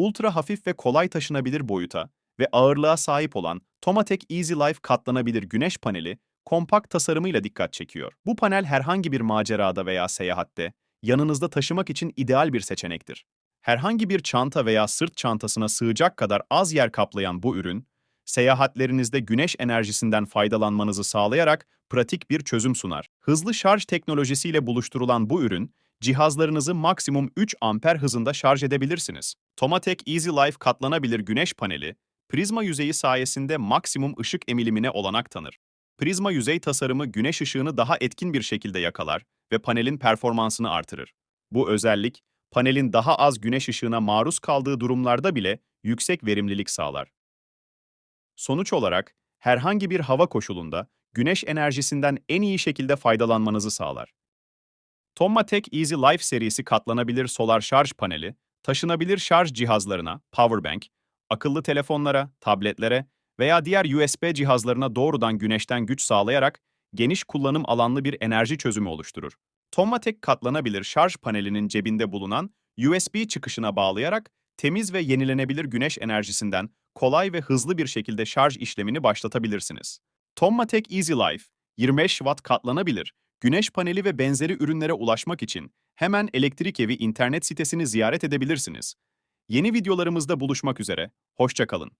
ultra hafif ve kolay taşınabilir boyuta ve ağırlığa sahip olan Tomatek Easy Life katlanabilir güneş paneli, kompakt tasarımıyla dikkat çekiyor. Bu panel herhangi bir macerada veya seyahatte yanınızda taşımak için ideal bir seçenektir. Herhangi bir çanta veya sırt çantasına sığacak kadar az yer kaplayan bu ürün, seyahatlerinizde güneş enerjisinden faydalanmanızı sağlayarak pratik bir çözüm sunar. Hızlı şarj teknolojisiyle buluşturulan bu ürün, cihazlarınızı maksimum 3 amper hızında şarj edebilirsiniz. Tomatek Easy Life katlanabilir güneş paneli, prizma yüzeyi sayesinde maksimum ışık emilimine olanak tanır. Prizma yüzey tasarımı güneş ışığını daha etkin bir şekilde yakalar ve panelin performansını artırır. Bu özellik, panelin daha az güneş ışığına maruz kaldığı durumlarda bile yüksek verimlilik sağlar. Sonuç olarak, herhangi bir hava koşulunda güneş enerjisinden en iyi şekilde faydalanmanızı sağlar. Tommatek Easy Life serisi katlanabilir solar şarj paneli, taşınabilir şarj cihazlarına, powerbank, akıllı telefonlara, tabletlere veya diğer USB cihazlarına doğrudan güneşten güç sağlayarak geniş kullanım alanlı bir enerji çözümü oluşturur. Tommatek katlanabilir şarj panelinin cebinde bulunan USB çıkışına bağlayarak temiz ve yenilenebilir güneş enerjisinden kolay ve hızlı bir şekilde şarj işlemini başlatabilirsiniz. Tommatek Easy Life, 25 watt katlanabilir, güneş paneli ve benzeri ürünlere ulaşmak için hemen Elektrik Evi internet sitesini ziyaret edebilirsiniz. Yeni videolarımızda buluşmak üzere, hoşça kalın.